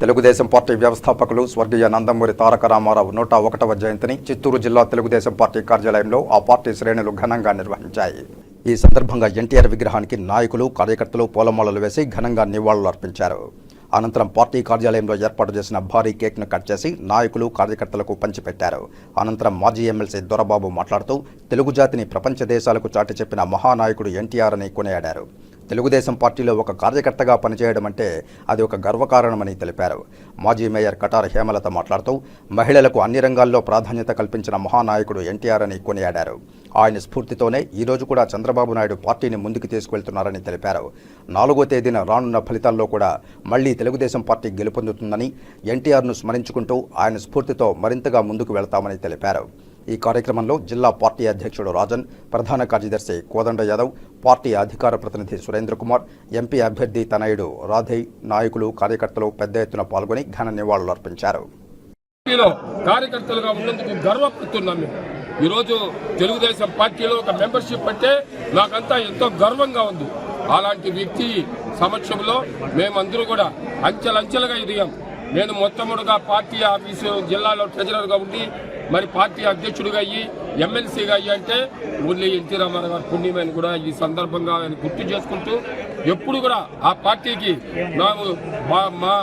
Telugu Desam party వ్యవస్థాపకులు స్వర్గీయ నందమూరి తారక రామారావు నూట ఒకటవ జయంతిని చిత్తూరు జిల్లా తెలుగుదేశం పార్టీ కార్యాలయంలో ఆ పార్టీ శ్రేణులు ఘనంగా నిర్వహించాయి. ఈ సందర్భంగా ఎన్టీఆర్ విగ్రహానికి నాయకులు కార్యకర్తలు పూలమాలలు వేసి ఘనంగా నివాళులు అర్పించారు. అనంతరం పార్టీ కార్యాలయంలో ఏర్పాటు చేసిన భారీ కేక్ను కట్ చేసి నాయకులు కార్యకర్తలకు పంచిపెట్టారు. అనంతరం మాజీ ఎమ్మెల్సీ దొరబాబు మాట్లాడుతూ తెలుగు జాతిని ప్రపంచ దేశాలకు చాటి చెప్పిన మహానాయకుడు ఎన్టీఆర్ అని కొనియాడారు. తెలుగుదేశం పార్టీలో ఒక కార్యకర్తగా పనిచేయడం అంటే అది ఒక గర్వకారణమని తెలిపారు. మాజీ మేయర్ కటార్ హేమలత మాట్లాడుతూ మహిళలకు అన్ని రంగాల్లో ప్రాధాన్యత కల్పించిన మహానాయకుడు ఎన్టీఆర్ అని కొనియాడారు. ఆయన స్ఫూర్తితోనే ఈరోజు కూడా చంద్రబాబు నాయుడు పార్టీని ముందుకు తీసుకువెళ్తున్నారని తెలిపారు. నాలుగో తేదీన రానున్న ఫలితాల్లో కూడా మళ్ళీ తెలుగుదేశం పార్టీ గెలుపొందుతుందని ఎన్టీఆర్ను స్మరించుకుంటూ ఆయన స్ఫూర్తితో మరింతగా ముందుకు వెళ్తామని తెలిపారు. ఈ కార్యక్రమంలో జిల్లా పార్టీ అధ్యక్షుడు రాజన్ ప్రధాన కార్యదర్శి కోదండ యాదవ్ పార్టీ అధికార ప్రతినిధి సురేంద్ర కుమార్ ఎంపీ అభ్యర్థి తనయుడు రాధయ్ నాయకులు కార్యకర్తలు పెద్ద ఎత్తున పాల్గొని ఘన నివాళులర్పించారు అర్పించారు. కార్యకర్తలుగా ఉన్నందుకు గర్వపడుతున్నాం మేము. ఈరోజు తెలుగుదేశం పార్టీలో ఒక మెంబర్షిప్ అంటే నాకంతా ఎంతో గర్వంగా ఉంది. అలాంటి వ్యక్తి సమక్షంలో మేమందరూ కూడా అంచెలంచెలుగా ఎదిగాం. నేను మొట్టమొదటిగా పార్టీ ఆఫీసు జిల్లాలో ట్రెజరర్గా ఉండి మరి పార్టీ అధ్యక్షుడిగా అయ్యి ఎమ్మెల్సీగా అయ్యి అంటే ఓన్లీ ఎన్టీ రామారావు గారి పుణ్యమని కూడా ఈ సందర్భంగా ఆయన గుర్తు చేసుకుంటూ ఎప్పుడు కూడా ఆ పార్టీకి మేము మా- మా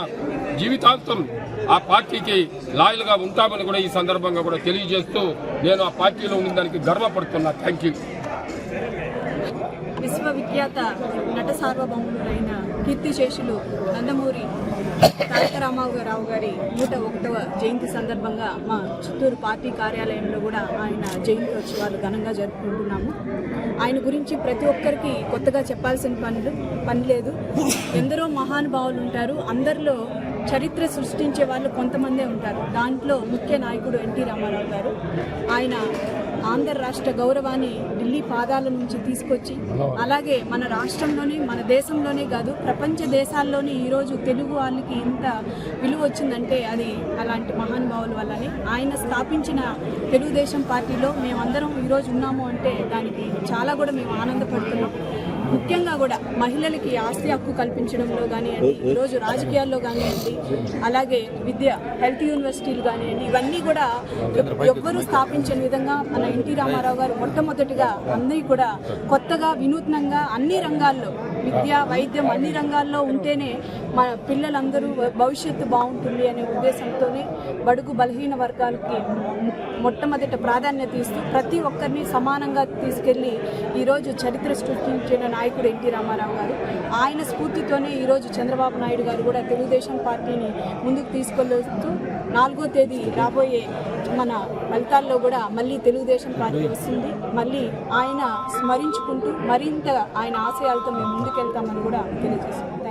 జీవితాంతం ఆ పార్టీకి లాయల్గా ఉంటామని కూడా ఈ సందర్భంగా కూడా తెలియజేస్తూ నేను ఆ పార్టీలో ఉన్న దానికి గర్వపడుతున్నా. Thank you. విశ్వవిఖ్యాత నట సార్వభౌములైన కీర్తిశేషులు నందమూరి తారకరామారావు గారి నూట ఒకటవ జయంతి సందర్భంగా మా చిత్తూరు పార్టీ కార్యాలయంలో కూడా ఆయన జయంతి ఉత్సవాలు ఘనంగా జరుపుకుంటున్నాము. ఆయన గురించి ప్రతి ఒక్కరికి కొత్తగా చెప్పాల్సిన పనులు పని లేదు. ఎందరో మహానుభావులు ఉంటారు. అందరిలో చరిత్ర సృష్టించే వాళ్ళు కొంతమందే ఉంటారు. దాంట్లో ముఖ్య నాయకుడు ఎన్టీ రామారావు గారు. ఆయన ఆంధ్ర రాష్ట్ర గౌరవాన్ని ఢిల్లీ పాదాల నుంచి తీసుకొచ్చి అలాగే మన రాష్ట్రంలోనే మన దేశంలోనే కాదు ప్రపంచ దేశాల్లోనే ఈరోజు తెలుగు వాళ్ళకి ఎంత విలువ వచ్చిందంటే అది అలాంటి మహానుభావుల వల్లనే. ఆయన స్థాపించిన తెలుగుదేశం పార్టీలో మేమందరం ఈరోజు ఉన్నాము అంటే దానికి చాలా కూడా మేము ఆనందపడుతున్నాం. ముఖ్యంగా కూడా మహిళలకి ఆస్తి హక్కు కల్పించడంలో కానివ్వండి ఈరోజు రాజకీయాల్లో కానివ్వండి అలాగే విద్య హెల్త్ యూనివర్సిటీలు కానివ్వండి ఇవన్నీ కూడా ఎవ్వరూ స్థాపించని విధంగా మన ఎన్టీ రామారావు గారు మొట్టమొదటిగా అన్నీ కూడా కొత్తగా వినూత్నంగా అన్ని రంగాల్లో విద్య వైద్యం అన్ని రంగాల్లో ఉంటేనే మన పిల్లలందరూ భవిష్యత్తు బాగుంటుంది అనే ఉద్దేశంతోనే బడుగు బలహీన వర్గాలకి మొట్టమొదట ప్రాధాన్యత ఇస్తూ ప్రతి ఒక్కరిని సమానంగా తీసుకెళ్ళి ఈరోజు చరిత్ర సృష్టించిన నాయకుడు ఎన్టీ రామారావు గారు. ఆయన స్ఫూర్తితోనే ఈరోజు చంద్రబాబు నాయుడు గారు కూడా తెలుగుదేశం పార్టీని ముందుకు తీసుకెళ్తూ నాలుగో తేదీ రాబోయే మన ఫలితాల్లో కూడా మళ్ళీ తెలుగుదేశం పార్టీ వస్తుంది. మళ్ళీ ఆయన స్మరించుకుంటూ మరింత ఆయన ఆశయాలతో మేము ముందుకెళ్తామని కూడా తెలియజేస్తున్నాం.